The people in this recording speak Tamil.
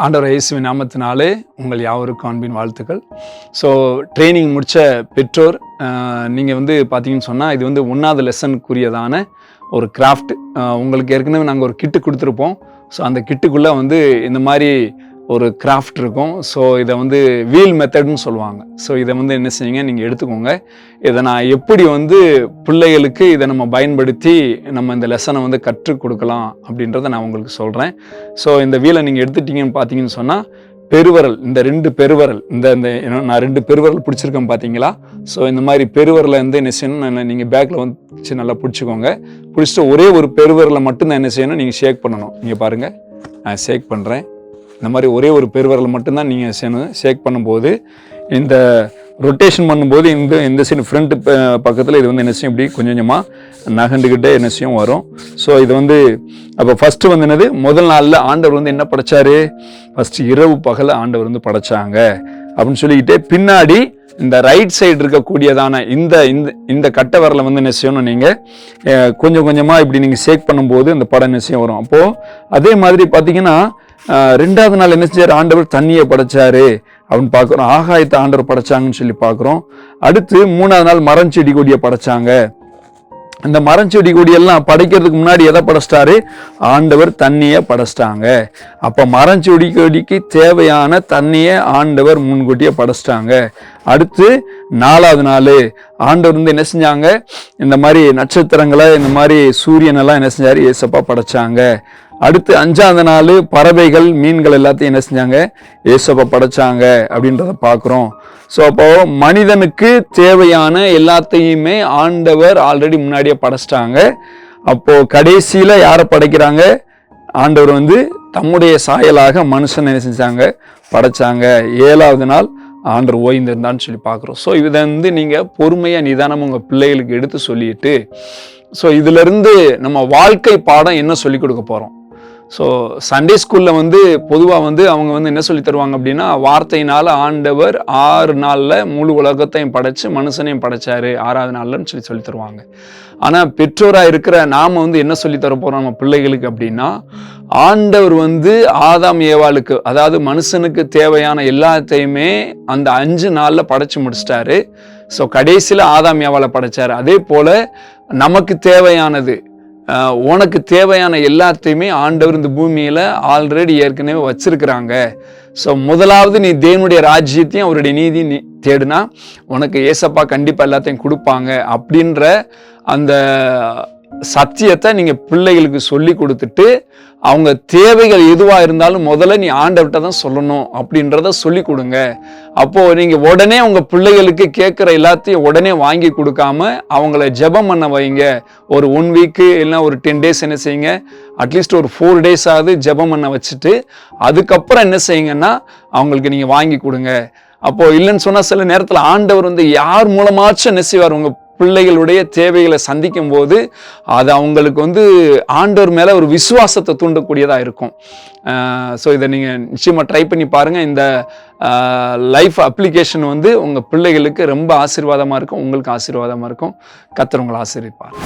ஆண்டவர் இயேசுவின் நாமத்தினாலே உங்கள் யாவருக்கும் அன்பின் வாழ்த்துக்கள். ஸோ ட்ரைனிங் முடித்த பெற்றோர் நீங்கள் வந்து பார்த்தீங்கன்னு சொன்னால் இது வந்து ஒன்றாவது லெசனுக்குரியதான ஒரு கிராஃப்ட் உங்களுக்கு ஏற்கனவே நாங்கள் ஒரு கிட்டு கொடுத்துருப்போம். ஸோ அந்த கிட்டுக்குள்ளே வந்து இந்த மாதிரி ஒரு கிராஃப்ட் இருக்கும். ஸோ இதை வந்து வீல் மெத்தட்னு சொல்லுவாங்க. ஸோ இதை வந்து என்ன செய்யுங்க? நீங்கள் எடுத்துக்கோங்க. இதை நான் எப்படி வந்து பிள்ளைகளுக்கு இதை நம்ம பயன்படுத்தி நம்ம இந்த லெசனை வந்து கற்றுக் கொடுக்கலாம் அப்படின்றத நான் உங்களுக்கு சொல்கிறேன் ஸோ இந்த வீலை நீங்கள் எடுத்துட்டீங்கன்னு பார்த்தீங்கன்னு சொன்னால் பெருவரல் இந்த ரெண்டு பெருவரல் இந்த இந்த என்ன, நான் ரெண்டு பெருவரல் பிடிச்சிருக்கேன் பார்த்தீங்களா ஸோ இந்த மாதிரி பெருவரலை வந்து என்ன செய்யணும்? நீங்கள் பேக்கில் வந்து நல்லா பிடிச்சிக்கோங்க. பிடிச்சிட்டு ஒரே ஒரு பெருவரலை மட்டும்தான் என்ன செய்யணும்? நீங்கள் ஷேக் பண்ணணும். நீங்கள் பாருங்கள் நான் ஷேக் பண்ணுறேன் இந்த மாதிரி ஒரே ஒரு பெருவரல் மட்டும்தான் நீங்கள் செய்யணும் ஷேக் பண்ணும்போது இந்த ரொட்டேஷன் பண்ணும்போது இந்த இந்த சைடு ஃப்ரண்ட் பக்கத்தில் இது வந்து என்ன செய்யும்? இப்படி கொஞ்சம் கொஞ்சமாக நகண்டுக்கிட்டே என்ன செய்யும்? வரும். ஸோ இது வந்து அப்போ ஃபஸ்ட்டு வந்து என்னது? முதல் நாளில் ஆண்டவர் வந்து என்ன படைச்சாரு? ஃபஸ்ட்டு இரவு பகல ஆண்டவர் வந்து படைச்சாங்க. அப்படின்னு சொல்லிக்கிட்டே பின்னாடி இந்த ரைட் சைடு இருக்கக்கூடியதான இந்த இந்த இந்த கட்டை விரலை வந்து என்ன செய்யணும் நீங்கள் கொஞ்சம் கொஞ்சமாக இப்படி நீங்கள் ஷேக் பண்ணும்போது இந்த படம் என்ன செய்யும்? வரும். அப்போது அதே மாதிரி பார்த்தீங்கன்னா ரெண்டாவது நாள் என்ன செஞ்சார்? ஆண்டவர் தண்ணியை படைச்சாரு. அப்படின்னு பார்க்குறோம் ஆகாயத்தை ஆண்டவர் படைச்சாங்கன்னு சொல்லி பார்க்குறோம். அடுத்து மூணாவது நாள் மரம் செடி கொடியை படைச்சாங்க. இந்த மரம் செடி கொடி எல்லாம் படைக்கிறதுக்கு முன்னாடி எதை படைச்சிட்டாரு? ஆண்டவர் தண்ணியை படைச்சிட்டாங்க. அப்போ மரம் செடி கொடிக்கு தேவையான தண்ணியை ஆண்டவர் முன்கூட்டியே படைச்சிட்டாங்க. அடுத்து நாலாவது நாள் ஆண்டவர் வந்து என்ன செஞ்சாங்க? இந்த மாதிரி நட்சத்திரங்களை இந்த மாதிரி சூரியனெல்லாம் என்ன செஞ்சார்? ஏசப்பா படைச்சாங்க. அடுத்து அஞ்சாவது நாள் பறவைகள் மீன்கள் எல்லாத்தையும் என்ன செஞ்சாங்க? ஏசப்பா படைச்சாங்க அப்படின்றத பார்க்குறோம். ஸோ அப்போ மனிதனுக்கு தேவையான எல்லாத்தையுமே ஆண்டவர் ஆல்ரெடி முன்னாடியே படைச்சிட்டாங்க. அப்போ கடைசியில் யாரை படைக்கிறாங்க? ஆண்டவர் வந்து தம்முடைய சாயலாக மனுஷன் என்ன செஞ்சாங்க? படைச்சாங்க. ஏழாவது நாள் ஆண்டவர் ஓய்ந்திருந்தான்னு சொல்லி பார்க்குறோம். ஸோ இதை வந்து நீங்கள் பொறுமையாக நிதானம் உங்கள் பிள்ளைகளுக்கு எடுத்து சொல்லிட்டு ஸோ இதிலிருந்து நம்ம வாழ்க்கை பாடம் என்ன சொல்லி கொடுக்க போகிறோம் ஸோ சண்டே ஸ்கூலில் வந்து பொதுவாக வந்து அவங்க வந்து என்ன சொல்லி தருவாங்க அப்படின்னா வார்த்தையினால் ஆண்டவர் ஆறு நாளில் முழு உலகத்தையும் படைச்சு மனுஷனையும் படைச்சாரு ஆறாவது நாள்லன்னு சொல்லி சொல்லி தருவாங்க. ஆனால் பெற்றோராக இருக்கிற நாம் வந்து என்ன சொல்லி தர போகிறோம் நம்ம பிள்ளைகளுக்கு அப்படின்னா ஆண்டவர் வந்து ஆதாம் ஏவாளுக்கு அதாவது மனுஷனுக்கு தேவையான எல்லாத்தையுமே அந்த அஞ்சு நாளில் படைச்சு முடிச்சிட்டாரு. ஸோ கடைசியில் ஆதாம் ஏவாளை படைச்சார். அதே போல் நமக்கு தேவையானது உனக்கு தேவையான எல்லாத்தையுமே ஆண்டவர் இந்த பூமியில் ஆல்ரெடி ஏற்கனவே வச்சிருக்கிறாங்க. ஸோ முதலாவது நீ தேவனுடைய ராஜ்யத்தையும் அவருடைய நீதி நீ தேடுனா உனக்கு ஏசப்பா கண்டிப்பாக எல்லாத்தையும் கொடுப்பாங்க அப்படின்ற அந்த சத்தியத்தை நீங்கள் பிள்ளைகளுக்கு சொல்லி கொடுத்துட்டு அவங்க தேவைகள் எதுவாக இருந்தாலும் முதல்ல நீ ஆண்டவர்கிட்ட தான் சொல்லணும் அப்படின்றத சொல்லி கொடுங்க. அப்போது நீங்கள் உடனே உங்கள் பிள்ளைகளுக்கு கேட்குற எல்லாத்தையும் உடனே வாங்கி கொடுக்காம அவங்கள ஜெபம் பண்ண வைங்க. ஒரு ஒன் வீக்கு இல்லைன்னா ஒரு டென் டேஸ் என்ன செய்யுங்க? அட்லீஸ்ட் ஒரு ஃபோர் டேஸ் ஆகுது ஜெபம் பண்ண வச்சுட்டு அதுக்கப்புறம் என்ன செய்யுங்கன்னா அவங்களுக்கு நீங்கள் வாங்கி கொடுங்க. அப்போ இல்லைன்னு சொன்னால் சில நேரத்தில் ஆண்டவர் வந்து யார் மூலமாச்சும் என்ன செய்வார்? உங்கள் பிள்ளைகளுடைய தேவைகளை சந்திக்கும் போது அது அவங்களுக்கு வந்து ஆண்டவர் மேலே ஒரு விசுவாசத்தை தூண்டக்கூடியதாக இருக்கும். ஸோ இதை நீங்கள் நிச்சயமாக ட்ரை பண்ணி பாருங்கள் இந்த லைஃப் அப்ளிகேஷன் வந்து உங்கள் பிள்ளைகளுக்கு ரொம்ப ஆசீர்வாதமாக இருக்கும். உங்களுக்கு ஆசீர்வாதமாக இருக்கும். கத்துறவங்களை ஆசீர்விப்பார்